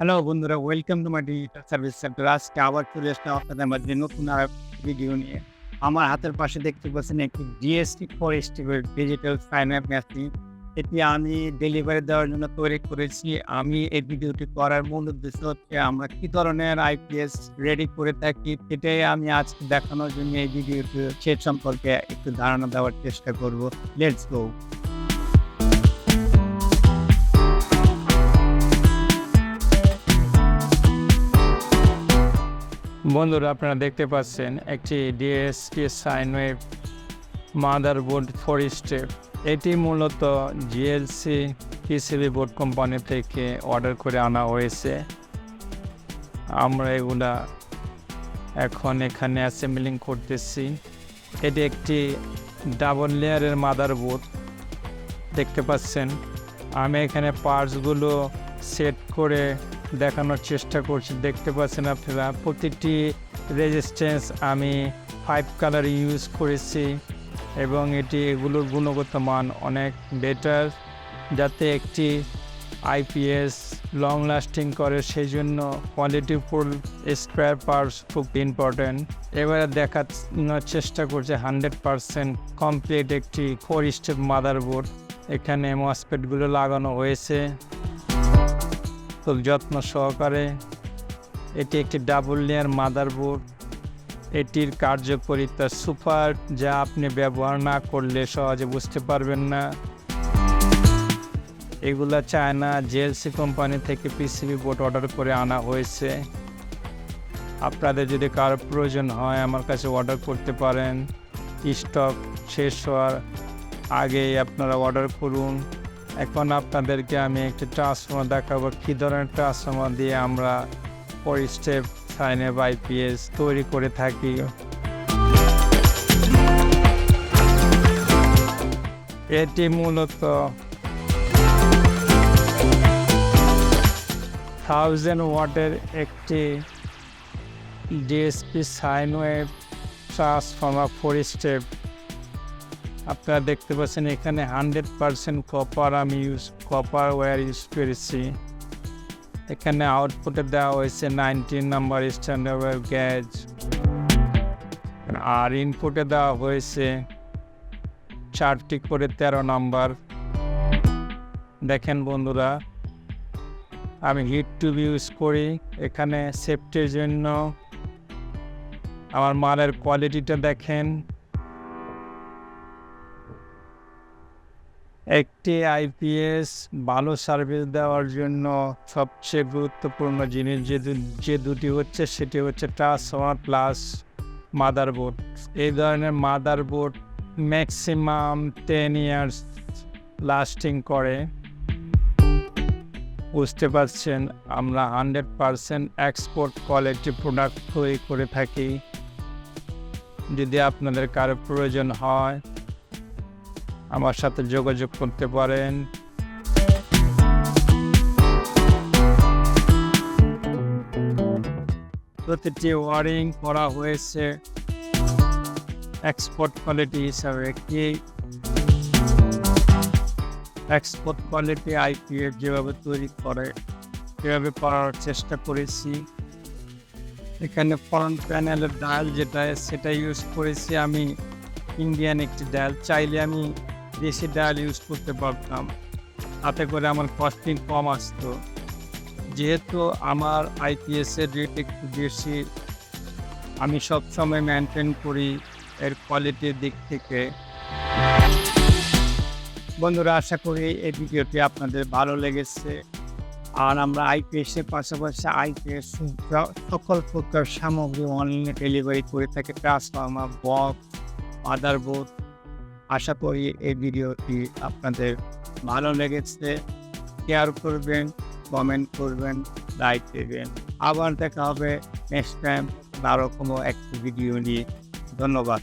Hello বন্ধুরা welcome to my digital service centre আজকে আবার চলে আসলাম আপনাদের মাঝে নতুন আর ভিডিও নিয়ে। আমার হাতের পাশে দেখতে পাচ্ছেন একটি জিএসটি ফোর এস্টিভেট ডিজিটাল সাইন আপ মেশিন এটি আমি ডেলিভারি দেওয়ার জন্য তৈরি করেছি। আমি এই ভিডিওটি করার মূল উদ্দেশ্য হচ্ছে আমরা কী ধরনের আইপিএস রেডি করে থাকি, সেটাই আমি আজকে দেখানোর জন্য এই ভিডিওটি সে সম্পর্কে একটু ধারণা দেওয়ার চেষ্টা করব। লেটস গো বন্ধুরা, আপনারা দেখতে পাচ্ছেন একটি D S P sine wave motherboard four step. এটি মূলত G L C P C B board company থেকে অর্ডার করে আনা হয়েছে। আমরা এগুলা এখন এখানে অ্যাসেম্বলিং করতেছি। এটি একটি ডাবল লেয়ারের মাদারবোর্ড। দেখতে পাচ্ছেন, আমি এখানে পার্টসগুলো সেট করে দেখানোর চেষ্টা করছি। দেখতে পাচ্ছেন আপনারা, প্রতিটি রেজিস্ট্যান্স আমি ফাইভ কালার ইউজ করেছি এবং এটি এগুলোর গুণগত মান অনেক বেটার যাতে একটি আইপিএস লং লাস্টিং করে সেই জন্য কোয়ালিটিফুল স্পেয়ার পার্টস খুব ইম্পর্ট্যান্ট এবারে দেখানোর চেষ্টা করছে হান্ড্রেড পারসেন্ট কমপ্লিট একটি ফোর স্টেপ মাদারবোর্ড এখানে মসপেটগুলো লাগানো হয়েছে। খুব যত্ন সহকারে এটি একটি ডাবল লেয়ার মাদারবোর্ড। এটির কার্যকরিতা সুপার যা আপনি ব্যবহার না করলে সহজে বুঝতে পারবেন না। এগুলা China J L C company থেকে P C B board order করে আনা হয়েছে। আপনাদের যদি কারও প্রয়োজন হয় আমার কাছে অর্ডার করতে পারেন। স্টক শেষ হওয়ার আগেই আপনারা অর্ডার করুন। এখন আপনাদেরকে আমি একটি ট্রান্সফর্মার দেখাবো। কী ধরনের ট্রান্সফর্মার দিয়ে আমরা ফোর স্টেপ সাইনে আইপিএস তৈরি করে থাকি। এটি মূলত থাউজেন্ড ওয়াটের একটি D S P sine wave transformer four step আপনারা দেখতে পাচ্ছেন এখানে হান্ড্রেড পারসেন্ট কপার আমি ইউজ কপার ওয়্যার ইউজ করেছি। এখানে আউটপুটে দেওয়া হয়েছে নাইনটিন নাম্বার স্ট্যান্ডার্ড গ্যাজ আর ইনপুটে দেওয়া হয়েছে চারটি করে তেরো নাম্বার দেখেন বন্ধুরা, আমি হিট টিউব ইউজ করি, এখানে সেফটির জন্য। আমার মালের কোয়ালিটিটা দেখেন। একটি আইপিএস ভালো সার্ভিস দেওয়ার জন্য সবচেয়ে গুরুত্বপূর্ণ জিনিস যে যে দুটি হচ্ছে সেটি হচ্ছে ট্রান্সফর্মার প্লাস মাদারবোর্ড এই ধরনের motherboard maximum ten years lasting করে। বুঝতে পারছেন, আমরা hundred percent export quality product তৈরি করে থাকি। যদি আপনাদের কারও প্রয়োজন হয় আমার সাথে যোগাযোগ করতে পারেন। প্রতিটি ওয়ারিং করা হয়েছে এক্সপোর্ট কোয়ালিটি হিসাবে একটি। এক্সপোর্ট কোয়ালিটি আইপিএফ যেভাবে তৈরি করে, সেভাবে করার চেষ্টা করেছি। এখানে ফ্রন্ট প্যানেলের ডায়াল যেটা, সেটা ইউজ করেছি আমি। ইন্ডিয়ান একটি ডায়াল চাইলে আমি দেশি ডায়াল ইউজ করতে পারতাম। তাতে করে আমার কস্টিং কম আসতো। যেহেতু আমার আইপিএসের রেট একটু বেশি, আমি সবসময় মেনটেন করি এর কোয়ালিটির দিক থেকে। বন্ধুরা, আশা করি এই ভিডিওটি আপনাদের ভালো লেগেছে। আর আমরা আইপিএসের পাশাপাশি আইপিএস সকল প্রকার সামগ্রী অনলাইনে ডেলিভারি করে থাকি। ট্রান্সফর্মার বক্স মাদারবোর্ড আশা করি এই ভিডিওটি আপনাদের ভালো লেগেছে। শেয়ার করবেন কমেন্ট করবেন লাইক দেবেন। আবার দেখা হবে নেক্সট টাইম আরও কোনো একটি ভিডিও নিয়ে। ধন্যবাদ।